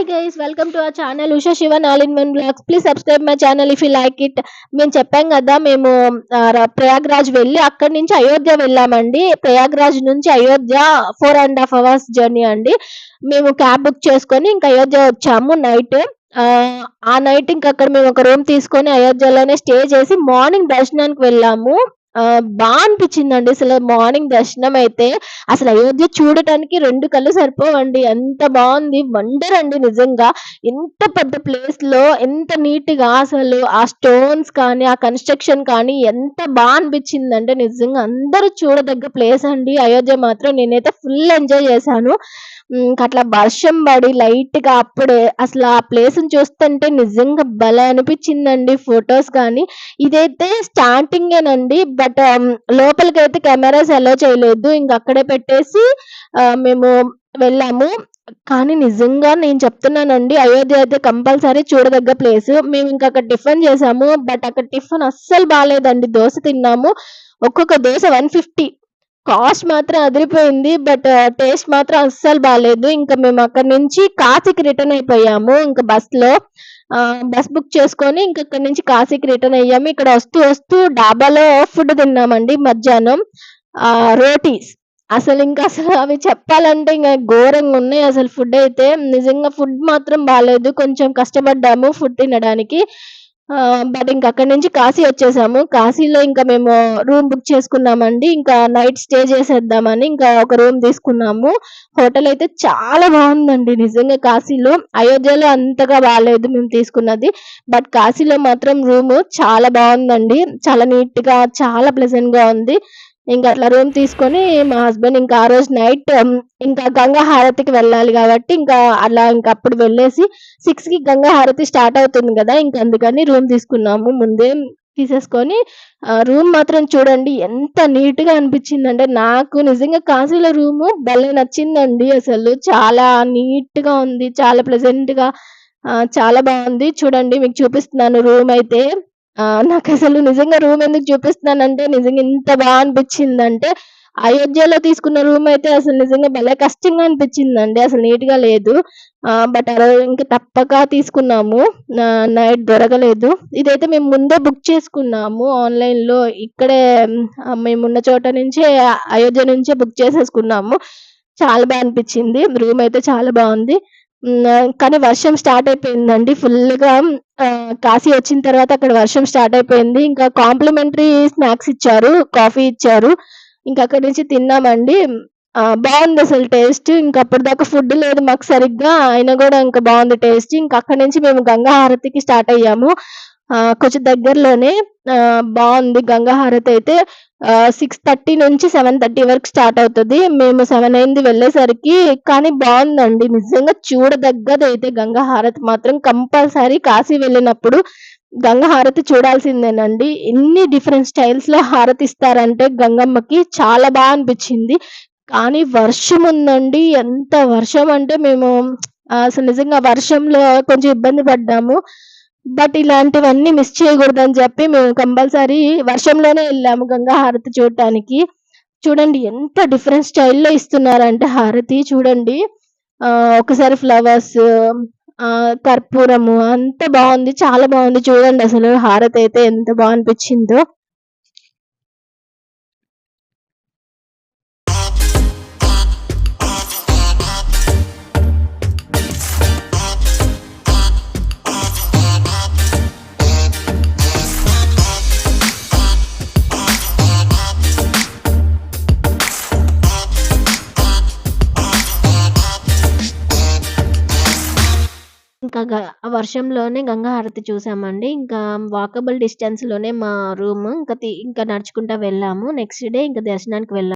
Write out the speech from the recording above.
Hi guys welcome to our channel Usha Siva all in one blogs please subscribe my channel if you like it మేము చెప్పాం కదా మేము ప్రయాగ్రాజ్ వెళ్ళి అక్కడి నుంచి అయోధ్య వెళ్ళామండి. ప్రయాగ్రాజ్ నుంచి Ayodhya four and half hours journey అండి. మేము క్యాబ్ బుక్ చేసుకొని ఇంకా అయోధ్య వచ్చాము నైట్ ఆ నైట్ ఇంకా అక్కడ మేము ఒక రూమ్ తీసుకొని అయోధ్యలోనే స్టే చేసి మార్నింగ్ దర్శనానికి వెళ్ళాము. ఆ, అనిపించిందండి. అసలు మార్నింగ్ దర్శనం అయితే అసలు అయోధ్య చూడటానికి రెండు కళ్ళు సరిపోవండి. ఎంత బాగుంది. వండర్ అండి నిజంగా. ఎంత పెద్ద ప్లేస్లో ఎంత నీట్గా అసలు ఆ స్టోన్స్ కానీ ఆ కన్స్ట్రక్షన్ కానీ ఎంత బాగా అనిపించిందంటే నిజంగా అందరూ చూడదగ్గ ప్లేస్ అండి. అయోధ్య మాత్రం నేనైతే ఫుల్ ఎంజాయ్ చేశాను. ఇంకా అట్లా వర్షం పడి లైట్గా అప్పుడే అసలు ఆ ప్లేస్ని చూస్తుంటే నిజంగా భలే అనిపించిందండి ఫొటోస్ కానీ. ఇదైతే స్టార్టింగేనండి బట్ లోపలికి అయితే కెమెరాస్ అలో చేయలేదు. ఇంకా అక్కడే పెట్టేసి మేము వెళ్ళాము. కానీ నిజంగా నేను చెప్తున్నానండి అయోధ్య అయితే కంపల్సరీ చూడదగ్గ ప్లేస్. మేము ఇంకా అక్కడ టిఫిన్ చేసాము బట్ అక్కడ టిఫిన్ అస్సలు బాగాలేదండి దోశ తిన్నాము. ఒక్కొక్క దోశ వన్ ఫిఫ్టీ. కాస్ట్ మాత్రం అదిరిపోయింది బట్ టేస్ట్ మాత్రం అస్సలు బాగాలేదు ఇంకా మేము అక్కడ నుంచి కాశీకి రిటర్న్ అయిపోయాము ఇంకా బస్లో బస్ బుక్ చేసుకొని ఇంకా ఇక్కడ నుంచి కాశీకి రిటర్న్ అయ్యాము. ఇక్కడ వస్తూ వస్తూ డాబాలో ఫుడ్ తిన్నామండి మధ్యాహ్నం. ఆ రోటీస్. అసలు ఇంకా అసలు అవి చెప్పాలంటే ఇంకా ఘోరంగా ఉన్నాయి అసలు ఫుడ్ అయితే. నిజంగా ఫుడ్ మాత్రం బాగాలేదు కొంచెం కష్టపడ్డాము ఫుడ్ తినడానికి. బట్ ఇంకా అక్కడి నుంచి కాశీ వచ్చేసాము. కాశీలో ఇంకా మేము రూమ్ బుక్ చేసుకున్నామండి. ఇంకా నైట్ స్టే చేసేద్దామని ఇంకా ఒక రూమ్ తీసుకున్నాము. హోటల్ అయితే చాలా బాగుందండి నిజంగా కాశీలో. అయోధ్యలో అంతగా బాగాలేదు మేము తీసుకున్నది. బట్ కాశీలో మాత్రం రూమ్ చాలా బాగుందండి. చాలా నీట్గా చాలా ప్లెజెంట్గా ఉంది. ఇంకా అట్లా రూమ్ తీసుకొని మా హస్బెండ్ ఇంకా ఆ రోజు నైట్ ఇంకా గంగా హారతికి వెళ్ళాలి కాబట్టి ఇంకా అలా ఇంకా అప్పుడు వెళ్ళేసి సిక్స్కి గంగా హారతి స్టార్ట్ అవుతుంది కదా ఇంకా అందుకని రూమ్ తీసుకున్నాము. ముందే తీసేసుకొని రూమ్ మాత్రం చూడండి ఎంత నీట్గా అనిపించింది అంటే నాకు నిజంగా కాశీల రూమ్ భలే నచ్చిందండి అసలు. చాలా నీట్గా ఉంది చాలా ప్లెజెంట్గా చాలా బాగుంది. చూడండి మీకు చూపిస్తున్నాను రూమ్ అయితే. ఆ, నాకు అసలు నిజంగా రూమ్ ఎందుకు చూపిస్తున్నానంటే నిజంగా ఇంత బాగా అనిపించిందంటే అయోధ్యలో తీసుకున్న రూమ్ అయితే అసలు నిజంగా భలే కష్టంగా అనిపించిందండి. అసలు నీట్గా లేదు బట్ అలా ఇంకా తప్పక తీసుకున్నాము. నైట్ దొరకలేదు. ఇదైతే మేము ముందే బుక్ చేసుకున్నాము ఆన్లైన్లో ఇక్కడే మేమున్న మేము ఉన్న చోట నుంచే అయోధ్య నుంచే బుక్ చేసేసుకున్నాము. చాలా బాగా అనిపించింది. రూమ్ అయితే చాలా బాగుంది. కానీ వర్షం స్టార్ట్ అయిపోయిందండి. ఫుల్గా కాశీ వచ్చిన తర్వాత అక్కడ వర్షం స్టార్ట్ అయిపోయింది. ఇంకా కాంప్లిమెంటరీ స్నాక్స్ ఇచ్చారు కాఫీ ఇచ్చారు. ఇంకా అక్కడి నుంచి తిన్నామండి. బాగుంది అసలు టేస్ట్. ఇంకా అప్పటిదాకా ఫుడ్ లేదు మాకు సరిగ్గా. అయినా కూడా ఇంకా బాగుంది టేస్ట్. ఇంకా అక్కడి నుంచి మేము గంగా హారతికి స్టార్ట్ అయ్యాము. కొంచెం దగ్గరలోనే బాగుంది గంగా హారతి అయితే. సిక్స్ థర్టీ నుంచి సెవెన్ థర్టీ వరకు స్టార్ట్ అవుతుంది. మేము సెవెన్ అయింది వెళ్ళేసరికి కానీ బాగుందండి. నిజంగా చూడదగ్గది అయితే గంగా హారతి మాత్రం కంపల్సరీ కాశీ వెళ్ళినప్పుడు గంగా హారతి చూడాల్సిందేనండి. ఎన్ని డిఫరెంట్ స్టైల్స్లో హారతి ఇస్తారంటే గంగమ్మకి చాలా బాగా అనిపించింది. కానీ వర్షం ఉందండి. ఎంత వర్షం అంటే మేము అసలు నిజంగా వర్షంలో కొంచెం ఇబ్బంది పడ్డాము. బట్ ఇలాంటివన్నీ మిస్ చేయకూడదని చెప్పి మేము కంపల్సరీ వర్షంలోనే వెళ్ళాము గంగా హారతి చూడటానికి. చూడండి ఎంత డిఫరెంట్ స్టైల్లో ఇస్తున్నారంటే హారతి చూడండి. ఒకసారి ఫ్లవర్స్ ఆ కర్పూరము అంత బాగుంది చాలా బాగుంది. చూడండి అసలు హారతి అయితే ఎంత బాగా అనిపించిందో ఇంకా గ- వర్షంలోనే గంగా హారతి చూసామండి. ఇంకా వాకబుల్ డిస్టెన్స్లోనే మా రూమ్ ఇంకా ఇంకా నడుచుకుంటా వెళ్ళాము. నెక్స్ట్ డే ఇంకా దర్శనానికి వెళ్ళాము